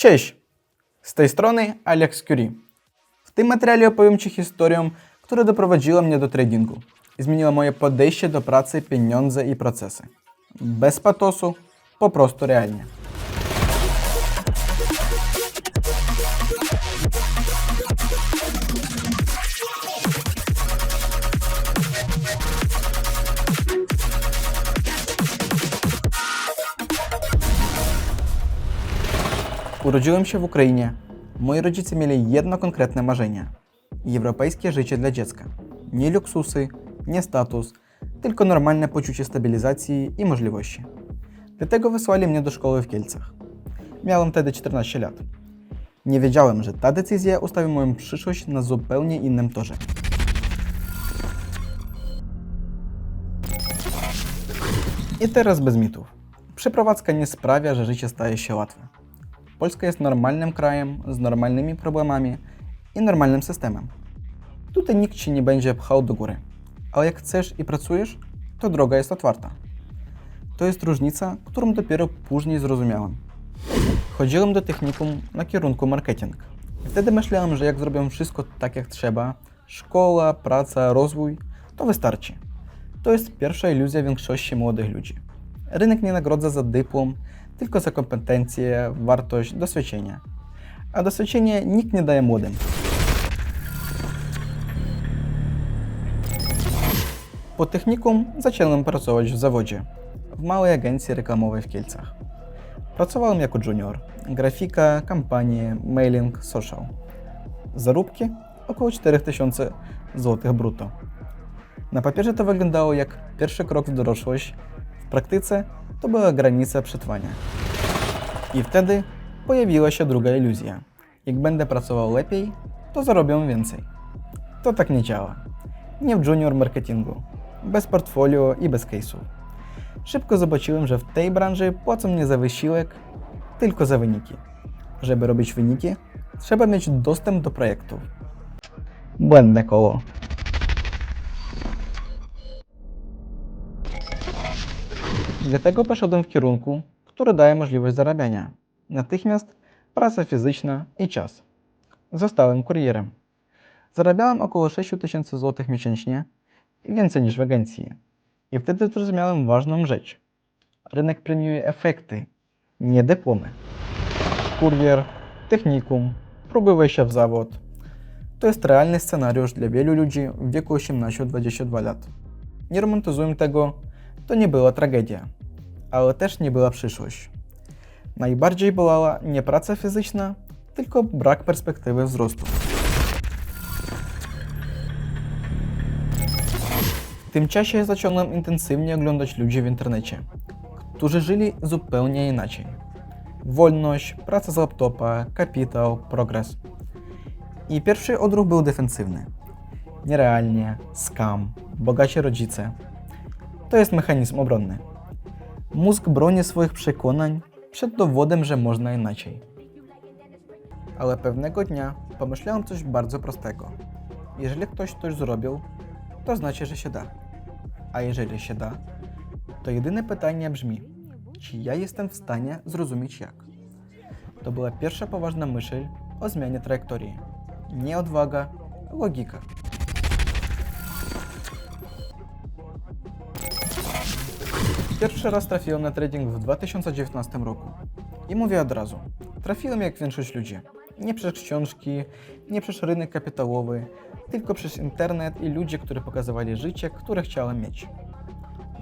Cześć! Z tej strony Alex Curie. W tym materiale opowiem Ci historię, która doprowadziła mnie do tradingu i zmieniła moje podejście do pracy, pieniądze i procesy. Bez patosu, po prostu realnie. Urodziłem się w Ukrainie. Moi rodzice mieli jedno konkretne marzenie europejskie życie dla dziecka. Nie luksusy, nie status, tylko normalne poczucie stabilizacji i możliwości. Dlatego wysłali mnie do szkoły w Kielcach. Miałem wtedy 14 lat. Nie wiedziałem, że ta decyzja ustawi moją przyszłość na zupełnie innym torze. I teraz bez mitów. Przeprowadzka nie sprawia, że życie staje się łatwe. Polska jest normalnym krajem z normalnymi problemami i normalnym systemem. Tutaj nikt ci nie będzie pchał do góry. Ale jak chcesz i pracujesz, to droga jest otwarta. To jest różnica, którą dopiero później zrozumiałem. Chodziłem do technikum na kierunku marketing. Wtedy myślałem, że jak zrobię wszystko tak jak trzeba, szkoła, praca, rozwój, to wystarczy. To jest pierwsza iluzja większości młodych ludzi. Rynek nie nagrodza za dyplom, tylko za kompetencje, wartość, doświadczenie. A doświadczenie nikt nie daje młodym. Po technikum zacząłem pracować w zawodzie, w małej agencji reklamowej w Kielcach. Pracowałem jako junior, grafika, kampanie, mailing, social. Zarobki około 4000 zł brutto. Na papierze to wyglądało jak pierwszy krok w dorosłość, w praktyce to była granica przetrwania. I wtedy pojawiła się druga iluzja. Jak będę pracował lepiej, to zarobię więcej. To tak nie działa. Nie w junior marketingu, bez portfolio i bez case'ów. Szybko zobaczyłem, że w tej branży płacą nie za wysiłek, tylko za wyniki. Żeby robić wyniki, trzeba mieć dostęp do projektów. Błędne koło. Dlatego poszedłem w kierunku, który daje możliwość zarabiania. Natychmiast praca fizyczna i czas. Zostałem kurierem. Zarabiałem około 6 tysięcy złotych miesięcznie więcej niż w agencji. I wtedy zrozumiałem ważną rzecz. Rynek premiuje efekty, nie dyplomy. Kurier, technikum, próby wejścia w zawód. To jest realny scenariusz dla wielu ludzi w wieku 18-22 lat. Nie romantyzuję tego, to nie była tragedia, ale też nie była przyszłość. Najbardziej bolała nie praca fizyczna, tylko brak perspektywy wzrostu. W tym czasie zacząłem intensywnie oglądać ludzi w internecie, którzy żyli zupełnie inaczej. Wolność, praca z laptopa, kapitał, progres. I pierwszy odruch był defensywny. Nierealnie, skam, bogaci rodzice. To jest mechanizm obronny. Mózg broni swoich przekonań przed dowodem, że można inaczej. Ale pewnego dnia pomyślałem coś bardzo prostego. Jeżeli ktoś coś zrobił, to znaczy, że się da. A jeżeli się da, to jedyne pytanie brzmi, czy ja jestem w stanie zrozumieć jak? To była pierwsza poważna myśl o zmianie trajektorii. Nie odwaga, logika. Pierwszy raz trafiłem na trading w 2019 roku. I mówię od razu, trafiłem jak większość ludzi. Nie przez książki, nie przez rynek kapitałowy, tylko przez internet i ludzie, którzy pokazywali życie, które chciałem mieć.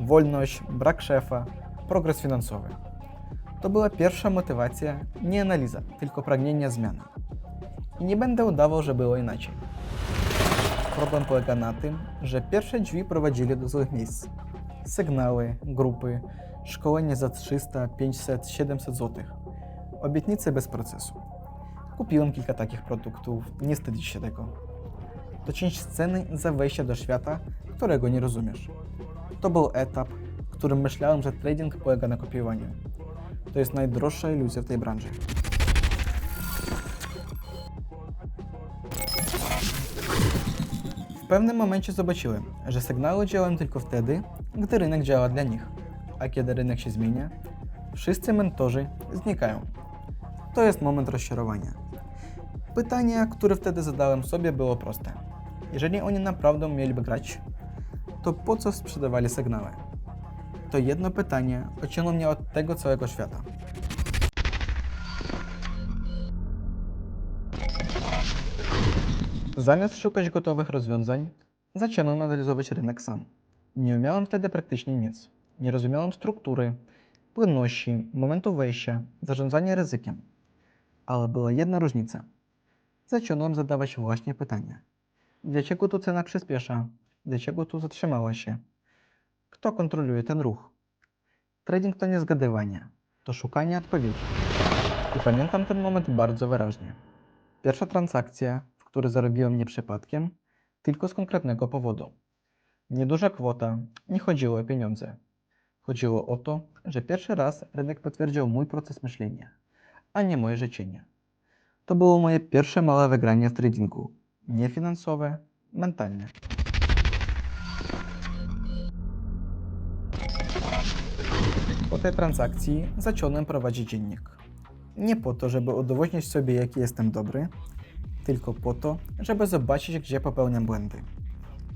Wolność, brak szefa, progres finansowy. To była pierwsza motywacja, nie analiza, tylko pragnienie zmiany. I nie będę udawał, że było inaczej. Problem polega na tym, że pierwsze drzwi prowadzili do złych miejsc. Sygnały, grupy, szkolenie za 300, 500, 700 zł. Obietnice bez procesu. Kupiłem kilka takich produktów, nie wstydzić się tego. To część sceny za wejście do świata, którego nie rozumiesz. To był etap, w którym myślałem, że trading polega na kopiowaniu. To jest najdroższa iluzja w tej branży. W pewnym momencie zobaczyłem, że sygnały działają tylko wtedy, gdy rynek działa dla nich. A kiedy rynek się zmienia, wszyscy mentorzy znikają. to jest moment rozczarowania. Pytanie, które wtedy zadałem sobie, było proste. Jeżeli oni naprawdę mieliby grać, to po co sprzedawali sygnały? To jedno pytanie odcięło mnie od tego całego świata. Zamiast szukać gotowych rozwiązań, zacząłem analizować rynek sam. Nie umiałem wtedy praktycznie nic. Nie rozumiałem struktury, płynności, momentu wejścia, zarządzania ryzykiem. Ale była jedna różnica. Zacząłem zadawać właśnie pytanie. Dlaczego tu cena przyspiesza? Dlaczego tu zatrzymała się? Kto kontroluje ten ruch? Trading to nie zgadywanie, to szukanie odpowiedzi. I pamiętam ten moment bardzo wyraźnie. Pierwsza transakcja, w której zarobiłem nie przypadkiem, tylko z konkretnego powodu. Nieduża kwota, nie chodziło o pieniądze. Chodziło o to, że pierwszy raz rynek potwierdził mój proces myślenia, a nie moje życzenie. To było moje pierwsze małe wygranie w tradingu. Nie finansowe, mentalne. Po tej transakcji zacząłem prowadzić dziennik. Nie po to, żeby udowodnić sobie, jaki jestem dobry, tylko po to, żeby zobaczyć, gdzie popełniam błędy.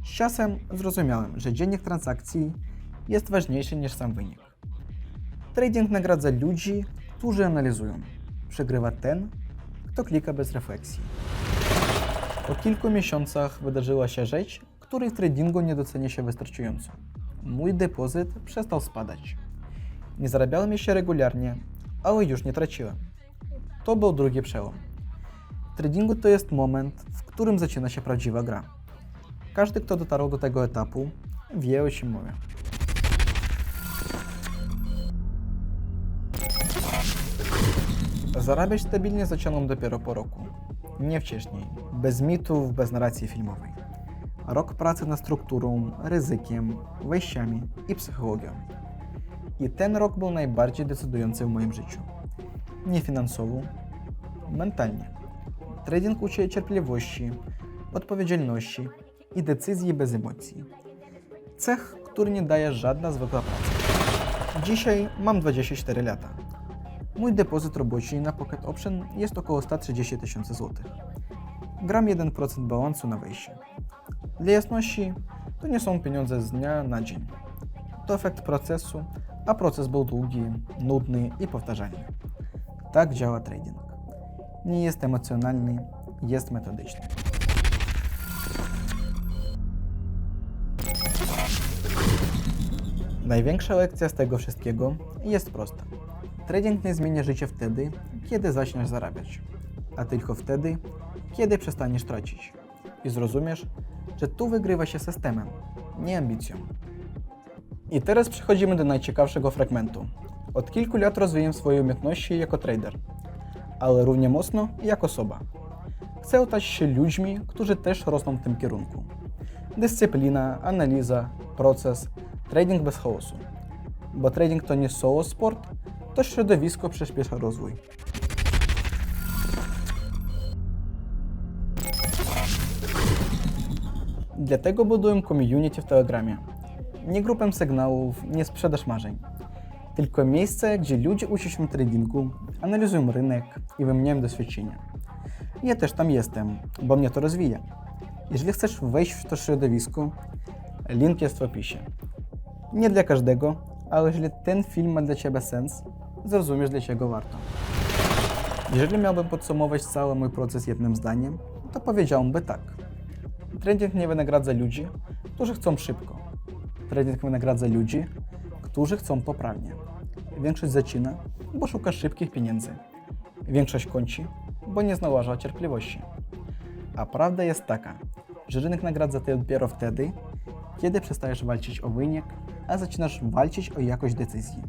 Z czasem zrozumiałem, że dziennik transakcji jest ważniejszy niż sam wynik. Trading nagradza ludzi, którzy analizują. Przegrywa ten, kto klika bez refleksji. Po kilku miesiącach wydarzyła się rzecz, której w tradingu nie docenia się wystarczająco. Mój depozyt przestał spadać. Nie zarabiałem jeszcze regularnie, ale już nie traciłem. To był drugi przełom. W tradingu to jest moment, w którym zaczyna się prawdziwa gra. Każdy, kto dotarł do tego etapu, wie o czym mówię. Zarabiać stabilnie zacząłem dopiero po roku. Nie wcześniej, bez mitów, bez narracji filmowej. Rok pracy nad strukturą, ryzykiem, wejściami i psychologią. I ten rok był najbardziej decydujący w moim życiu. Nie finansowo, mentalnie. Trading uczy cierpliwości, odpowiedzialności i decyzji bez emocji. Cech, który nie daje żadna zwykła praca. Dzisiaj mam 24 lata. Mój depozyt roboczy na Pocket Option jest około 130 tysięcy złotych. Gram 1% balansu na wejście. Dla jasności, to nie są pieniądze z dnia na dzień. To efekt procesu, a proces był długi, nudny i powtarzalny. Tak działa trading. Nie jest emocjonalny, jest metodyczny. Największa lekcja z tego wszystkiego jest prosta. Trading nie zmienia życia wtedy, kiedy zaczniesz zarabiać, a tylko wtedy, kiedy przestaniesz tracić. I zrozumiesz, że tu wygrywa się systemem, nie ambicją. I teraz przechodzimy do najciekawszego fragmentu. Od kilku lat rozwijam swoje umiejętności jako trader, ale równie mocno jak osoba. Chcę otaczać się ludźmi, którzy też rosną w tym kierunku. Dyscyplina, analiza, proces, trading bez chaosu. Bo trading to nie solo sport, to środowisko przyspiesza rozwój. Dlatego buduję community w Telegramie. Nie grupę sygnałów, nie sprzedaż marzeń. Tylko miejsce, gdzie ludzie uczą się tradingu, analizują rynek i wymieniają doświadczenia. Ja też tam jestem, bo mnie to rozwija. Jeżeli chcesz wejść w to środowisko, link jest w opisie. Nie dla każdego, ale jeżeli ten film ma dla Ciebie sens, zrozumiesz dlaczego warto. Jeżeli miałbym podsumować cały mój proces jednym zdaniem, to powiedziałbym tak. Trading nie wynagradza ludzi, którzy chcą szybko. Trading wynagradza ludzi, którzy chcą poprawnie. Większość zaczyna, bo szuka szybkich pieniędzy. Większość kończy, bo nie znalazła cierpliwości. A prawda jest taka, że rynek nagradza cię dopiero wtedy, kiedy przestajesz walczyć o wynik, a zaczynasz walczyć o jakość decyzji.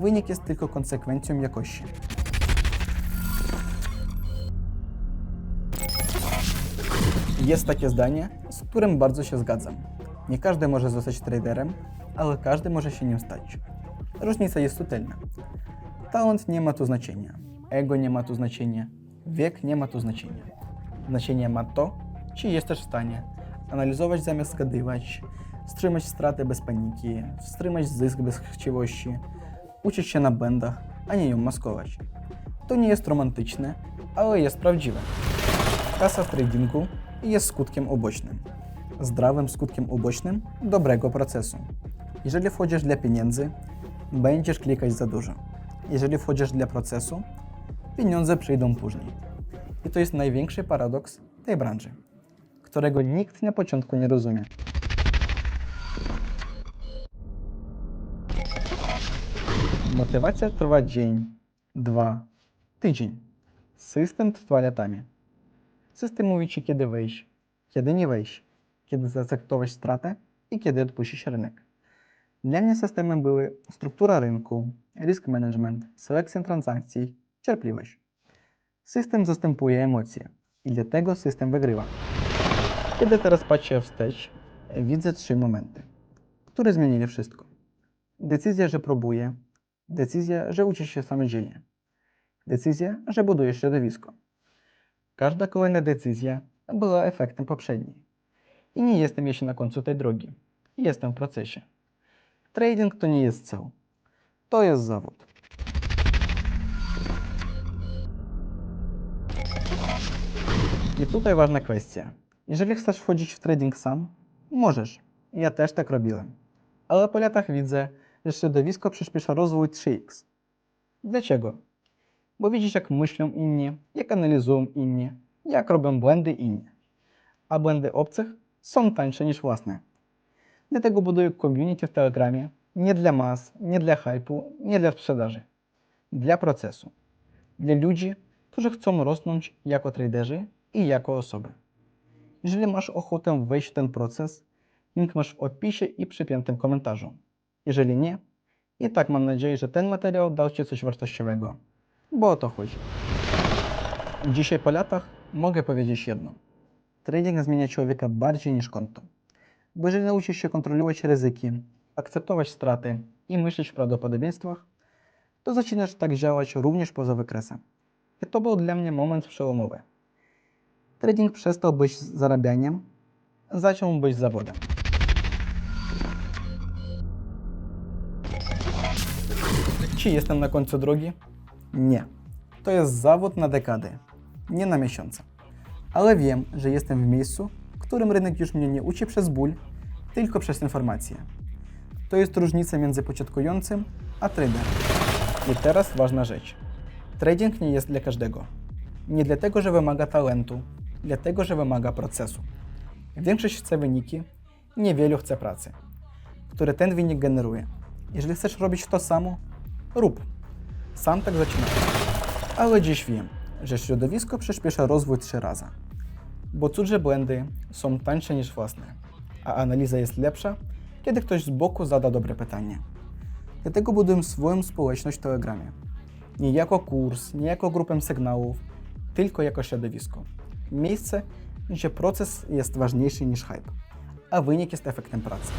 Wynik jest tylko konsekwencją jakości. Jest takie zdanie, z którym bardzo się zgadzam. Nie każdy może zostać traderem, ale każdy może się nim stać. Różnica jest subtelna. Talent nie ma tu znaczenia, ego nie ma tu znaczenia, wiek nie ma tu znaczenia. Znaczenie ma to, czy jesteś w stanie analizować zamiast zgadywać, wstrzymać straty bez paniki, wstrzymać zysk bez chciwości, uczyć się na błędach, a nie ją maskować. To nie jest romantyczne, ale jest prawdziwe. Kasa w tradingu jest skutkiem ubocznym. Zdrowym skutkiem ubocznym dobrego procesu. Jeżeli wchodzisz dla pieniędzy, będziesz klikać za dużo. Jeżeli wchodzisz dla procesu, pieniądze przyjdą później. I to jest największy paradoks tej branży, którego nikt na początku nie rozumie. Motywacja trwa dzień, dwa, tydzień. System z toaletami. System mówi ci, kiedy wejść, kiedy nie wejść, kiedy zaakceptować stratę i kiedy odpuścić rynek. Dla mnie systemem były struktura rynku, risk management, selekcja transakcji, cierpliwość. System zastępuje emocje i dlatego system wygrywa. Kiedy teraz patrzę wstecz, widzę trzy momenty, które zmienili wszystko. Decyzja, że próbuję, decyzja, że uczysz się samodzielnie, decyzja, że budujesz środowisko. Każda kolejna decyzja była efektem poprzedniej. I nie jestem jeszcze na końcu tej drogi. Jestem w procesie. Trading to nie jest cel. To jest zawód. I tutaj ważna kwestia. Jeżeli chcesz wchodzić w trading sam, możesz. Ja też tak robiłem. Ale po latach widzę, że środowisko przyspiesza rozwój 3x. Dlaczego? Bo widzisz, jak myślą inni, jak analizują inni, jak robią błędy inni. A błędy obcych są tańsze niż własne. Dlatego buduję community w Telegramie nie dla mas, nie dla hypu, nie dla sprzedaży. Dla procesu. Dla ludzi, którzy chcą rosnąć jako traderzy i jako osoby. Jeżeli masz ochotę wejść w ten proces, link masz w opisie i przypiętym komentarzu. Jeżeli nie, i tak mam nadzieję, że ten materiał dał Ci coś wartościowego, bo o to chodzi. Dzisiaj po latach mogę powiedzieć jedno. Trading zmienia człowieka bardziej niż konto. Bo jeżeli nauczysz się kontrolować ryzyki, akceptować straty i myśleć w prawdopodobieństwach, to zaczynasz tak działać również poza wykresem. I to był dla mnie moment przełomowy. Trading przestał być zarabianiem, zaczął być zawodem. Czy jestem na końcu drogi? Nie. To jest zawód na dekady, nie na miesiące. Ale wiem, że jestem w miejscu, w którym rynek już mnie nie uczy przez ból, tylko przez informacje. To jest różnica między początkującym a traderem. I teraz ważna rzecz. Trading nie jest dla każdego. Nie dlatego, że wymaga talentu, dlatego, że wymaga procesu. Większość chce wyniki, niewielu chce pracy, które ten wynik generuje. Jeżeli chcesz robić to samo, rób. Sam tak zaczynałem. Ale dziś wiem, że środowisko przyspiesza rozwój trzy razy. Bo cudze błędy są tańsze niż własne, a analiza jest lepsza, kiedy ktoś z boku zada dobre pytanie. Dlatego buduję swoją społeczność w Telegramie. Nie jako kurs, nie jako grupę sygnałów, tylko jako środowisko. Miejsce, gdzie proces jest ważniejszy niż hype, a wynik jest efektem pracy.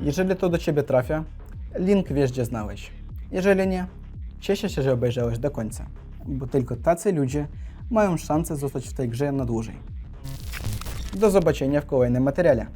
Jeżeli to do Ciebie trafia, link wiesz gdzie znaleźć. Jeżeli nie, cieszę się, że obejrzałeś do końca, bo tylko tacy ludzie mają szansę zostać w tej grze na dłużej. Do zobaczenia w kolejnym materiale.